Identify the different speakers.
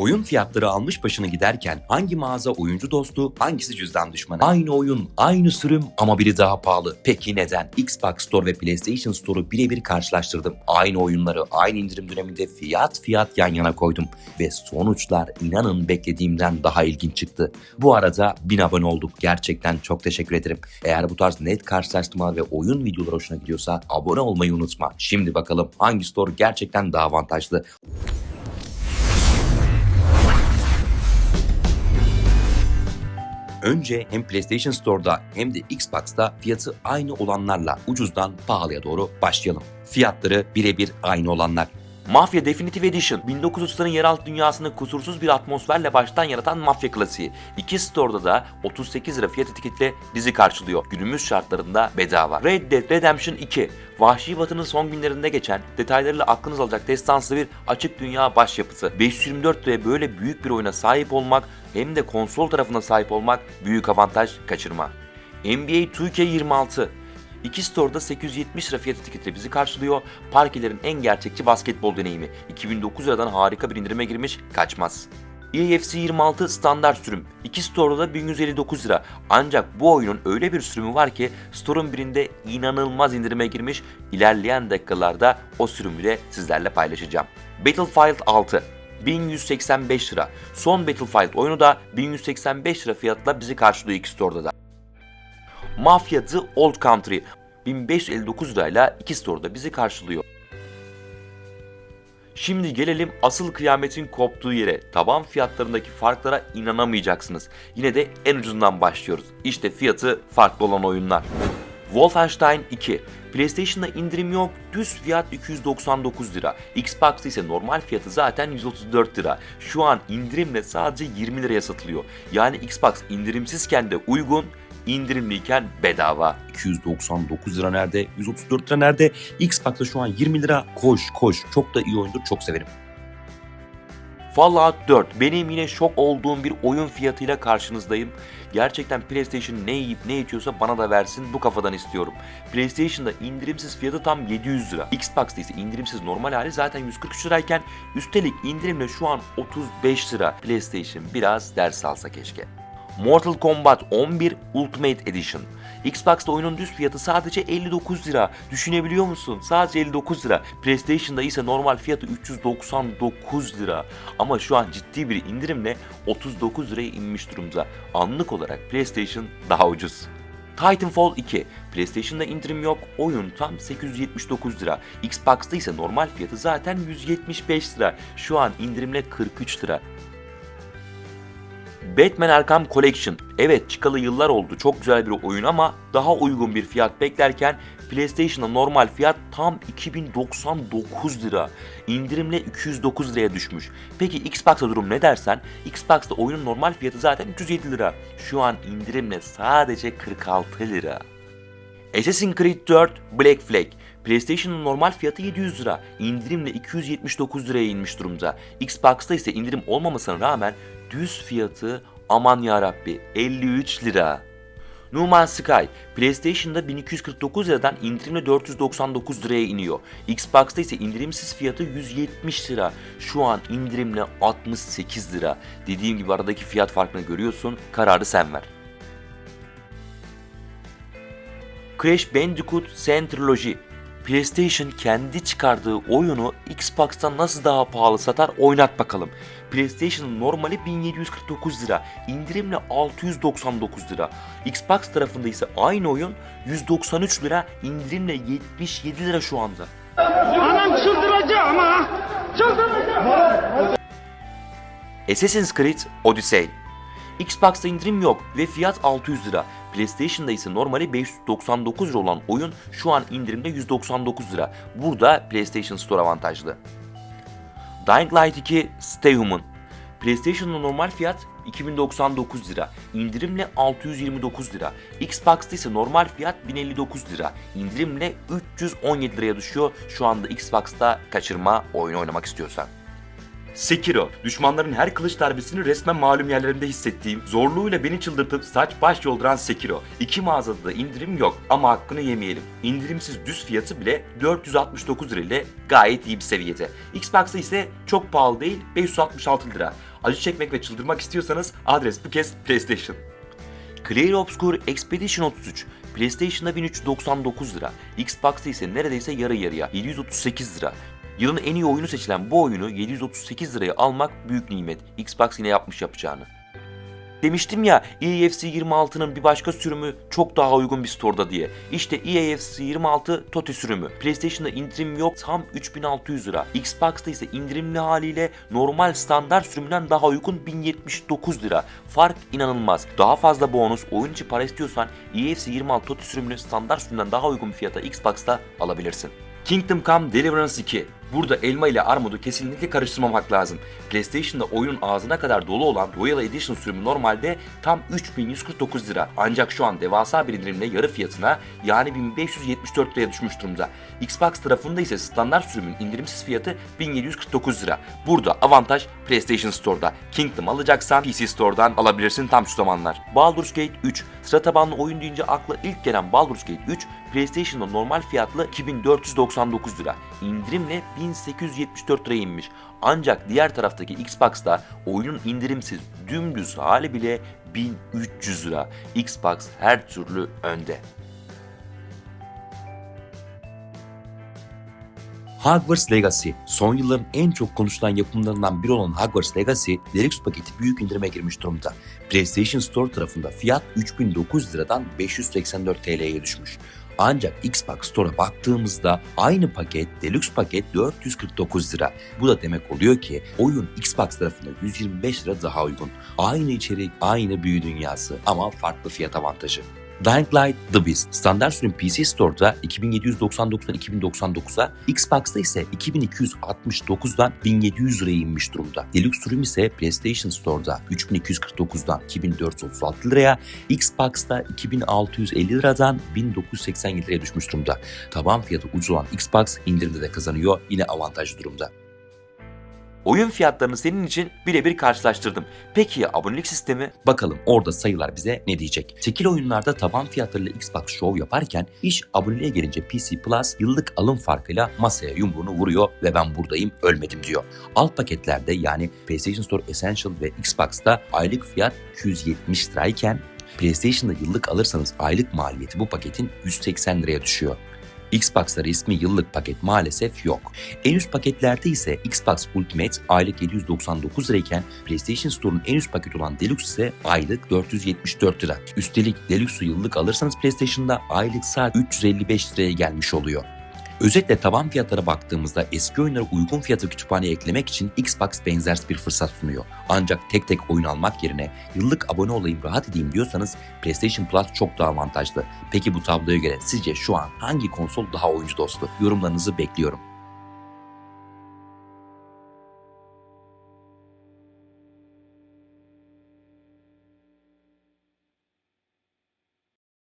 Speaker 1: Oyun fiyatları almış başını giderken hangi mağaza oyuncu dostu, hangisi cüzdan düşmanı? Aynı oyun, aynı sürüm ama biri daha pahalı. Peki neden? Xbox Store ve PlayStation Store'u birebir karşılaştırdım. Aynı oyunları aynı indirim döneminde fiyat fiyat yan yana koydum. Ve sonuçlar inanın beklediğimden daha ilginç çıktı. Bu arada 1000 abone olduk. Gerçekten çok teşekkür ederim. Eğer bu tarz net karşılaştırmalar ve oyun videoları hoşuna gidiyorsa abone olmayı unutma. Şimdi bakalım hangi store gerçekten daha avantajlı? Önce hem PlayStation Store'da hem de Xbox'ta fiyatı aynı olanlarla ucuzdan pahalıya doğru başlayalım. Fiyatları birebir aynı olanlar. Mafya Definitive Edition 1930'ların yeraltı dünyasını kusursuz bir atmosferle baştan yaratan mafya klasiği. İki store'da da 38 lira fiyat etiketle bizi karşılıyor. Günümüz şartlarında bedava. Red Dead Redemption 2 Vahşi Batı'nın son günlerinde geçen detaylarıyla aklınız alacak destanslı bir açık dünya başyapıtı. 524 liraya böyle büyük bir oyuna sahip olmak hem de konsol tarafına sahip olmak büyük avantaj kaçırma. NBA 2K26 İki store'da 870 lira fiyat etiketiyle bizi karşılıyor. Parkelerin en gerçekçi basketbol deneyimi. 2009 liradan harika bir indirime girmiş, kaçmaz. EFC 26 standart sürüm. İki store'da da 1159 lira. Ancak bu oyunun öyle bir sürümü var ki store'un birinde inanılmaz indirime girmiş. İlerleyen dakikalarda o sürümü de sizlerle paylaşacağım. Battlefield 6 1185 lira. Son Battlefield oyunu da 1185 lira fiyatla bizi karşılıyor iki store'da da. Mafia The Old Country 1559 lirayla iki store'da bizi karşılıyor. Şimdi gelelim asıl kıyametin koptuğu yere. Taban fiyatlarındaki farklara inanamayacaksınız. Yine de en ucundan başlıyoruz. İşte fiyatı farklı olan oyunlar. Wolfenstein 2 PlayStation'da indirim yok, düz fiyat 299 lira. Xbox'ta ise normal fiyatı zaten 134 lira. Şu an indirimle sadece 20 liraya satılıyor. Yani Xbox indirimsizken de uygun, indirimliyken bedava. 299 lira nerede? 134 lira nerede? Xbox'ta şu an 20 lira. Koş koş. Çok da iyi oyundur. Çok severim. Fallout 4 benim yine şok olduğum bir oyun fiyatıyla karşınızdayım. Gerçekten PlayStation ne yiyip ne içiyorsa bana da versin bu kafadan istiyorum. PlayStation'da indirimsiz fiyatı tam 700 lira. Xbox'ta ise indirimsiz normal hali zaten 143 lirayken üstelik indirimle şu an 35 lira. PlayStation biraz ders alsa keşke. Mortal Kombat 11 Ultimate Edition. Xbox'ta oyunun düz fiyatı sadece 59 lira. Düşünebiliyor musun? Sadece 59 lira. PlayStation'da ise normal fiyatı 399 lira. Ama şu an ciddi bir indirimle 39 liraya inmiş durumda. Anlık olarak PlayStation daha ucuz. Titanfall 2. PlayStation'da indirim yok. Oyun tam 879 lira. Xbox'ta ise normal fiyatı zaten 175 lira. Şu an indirimle 43 lira. Batman Arkham Collection. Evet çıkalı yıllar oldu. Çok güzel bir oyun ama daha uygun bir fiyat beklerken PlayStation'da normal fiyat tam 2099 lira. İndirimle 209 liraya düşmüş. Peki Xbox'ta durum ne dersen? Xbox'ta oyunun normal fiyatı zaten 307 lira. Şu an indirimle sadece 46 lira. Assassin's Creed 4 Black Flag PlayStation'ın normal fiyatı 700 lira. İndirimle 279 liraya inmiş durumda. Xbox'ta ise indirim olmamasına rağmen düz fiyatı aman yarabbi 53 lira. No Man's Sky PlayStation'da 1249 liradan indirimle 499 liraya iniyor. Xbox'ta ise indirimsiz fiyatı 170 lira. Şu an indirimle 68 lira. Dediğim gibi aradaki fiyat farkını görüyorsun. Kararı sen ver. Crash Bandicoot Centrilogy PlayStation kendi çıkardığı oyunu Xbox'tan nasıl daha pahalı satar oynat bakalım. PlayStation'ın normali 1749 lira, indirimle 699 lira. Xbox tarafında ise aynı oyun 193 lira, indirimle 77 lira şu anda.
Speaker 2: Anam çıldıracağım ha. Çıldıracağım.
Speaker 1: Assassin's Creed Odyssey Xbox'ta indirim yok ve fiyat 600 lira. PlayStation'da ise normali 599 lira olan oyun şu an indirimde 199 lira. Burada PlayStation Store avantajlı. Dying Light 2 Stay Human PlayStation'da normal fiyat 2099 lira. indirimle 629 lira. Xbox'ta ise normal fiyat 1059 lira. indirimle 317 liraya düşüyor. Şu anda Xbox'ta kaçırma oyun oynamak istiyorsan. Sekiro, düşmanların her kılıç darbesini resmen malum yerlerinde hissettiğim, zorluğuyla beni çıldırtıp saç baş yolduran Sekiro. İki mağazada da indirim yok ama hakkını yemeyelim. İndirimsiz düz fiyatı bile 469 lira ile gayet iyi bir seviyede. Xbox'ta ise çok pahalı değil 566 lira. Acı çekmek ve çıldırmak istiyorsanız adres bu kez PlayStation. Clear Obscure Expedition 33 PlayStation'da 1399 lira. Xbox'ta ise neredeyse yarı yarıya 738 lira. Yılın en iyi oyunu seçilen bu oyunu 738 liraya almak büyük nimet. Xbox yine yapmış yapacağını. Demiştim ya EAFC 26'nın bir başka sürümü çok daha uygun bir store'da diye. İşte EAFC 26 TOTI sürümü. PlayStation'da indirim yok tam 3600 lira. Xbox'ta ise indirimli haliyle normal standart sürümünden daha uygun 1079 lira. Fark inanılmaz. Daha fazla bonus, oyun içi para istiyorsan EAFC 26 TOTI sürümünü standart sürümünden daha uygun bir fiyata Xbox'ta alabilirsin. Kingdom Come Deliverance 2. Burada elma ile armudu kesinlikle karıştırmamak lazım. PlayStation'da oyunun ağzına kadar dolu olan Royal Edition sürümü normalde tam 3149 lira. Ancak şu an devasa bir indirimle yarı fiyatına yani 1574 liraya düşmüş durumda. Xbox tarafında ise standart sürümün indirimsiz fiyatı 1749 lira. Burada avantaj PlayStation Store'da. Kingdom alacaksan PC Store'dan alabilirsin tam şu zamanlar. Baldur's Gate 3. Sıra tabanlı oyun deyince akla ilk gelen Baldur's Gate 3 PlayStation'da normal fiyatlı 2499 lira. İndirimle 1874 liraya inmiş. Ancak diğer taraftaki Xbox'ta oyunun indirimsiz dümdüz hali bile 1300 lira. Xbox her türlü önde. Hogwarts Legacy. Son yılların en çok konuşulan yapımlarından biri olan Hogwarts Legacy, Deluxe paketi büyük indirime girmiş durumda. PlayStation Store tarafında fiyat 3900 liradan 584 TL'ye düşmüş. Ancak Xbox Store'a baktığımızda aynı paket, Deluxe paket 449 lira. Bu da demek oluyor ki oyun Xbox tarafında 125 lira daha uygun. Aynı içerik, aynı büyü dünyası ama farklı fiyat avantajı. Dying Light The Beast standart sürüm PC Store'da 2799'dan 2099'a, Xbox'ta ise 2269'dan 1700 liraya inmiş durumda. Deluxe sürüm ise PlayStation Store'da 3249'dan 2436 liraya, Xbox'ta 2650 liradan 1987 liraya düşmüş durumda. Taban fiyatı ucuz olan Xbox indirimde de kazanıyor, yine avantajlı durumda. Oyun fiyatlarını senin için birebir karşılaştırdım. Peki ya abonelik sistemi? Bakalım orada sayılar bize ne diyecek? Tekil oyunlarda taban fiyatlarıyla Xbox şov yaparken iş aboneliğe gelince PC Plus yıllık alım farkıyla masaya yumruğunu vuruyor ve ben buradayım ölmedim diyor. Alt paketlerde yani PlayStation Store Essential ve Xbox'ta aylık fiyat 270 lirayken PlayStation'da yıllık alırsanız aylık maliyeti bu paketin 180 liraya düşüyor. Xbox'ta resmi yıllık paket maalesef yok. En üst paketlerde ise Xbox Ultimate aylık 799 lirayken PlayStation Store'un en üst paket olan Deluxe ise aylık 474 lira. Üstelik Deluxe'u yıllık alırsanız PlayStation'da aylık sadece 355 liraya gelmiş oluyor. Özetle taban fiyatlara baktığımızda eski oyunlara uygun fiyata kütüphaneye eklemek için Xbox benzer bir fırsat sunuyor. Ancak tek tek oyun almak yerine yıllık abone olayım rahat edeyim diyorsanız PlayStation Plus çok daha avantajlı. Peki bu tabloya göre sizce şu an hangi konsol daha oyuncu dostu? Yorumlarınızı bekliyorum.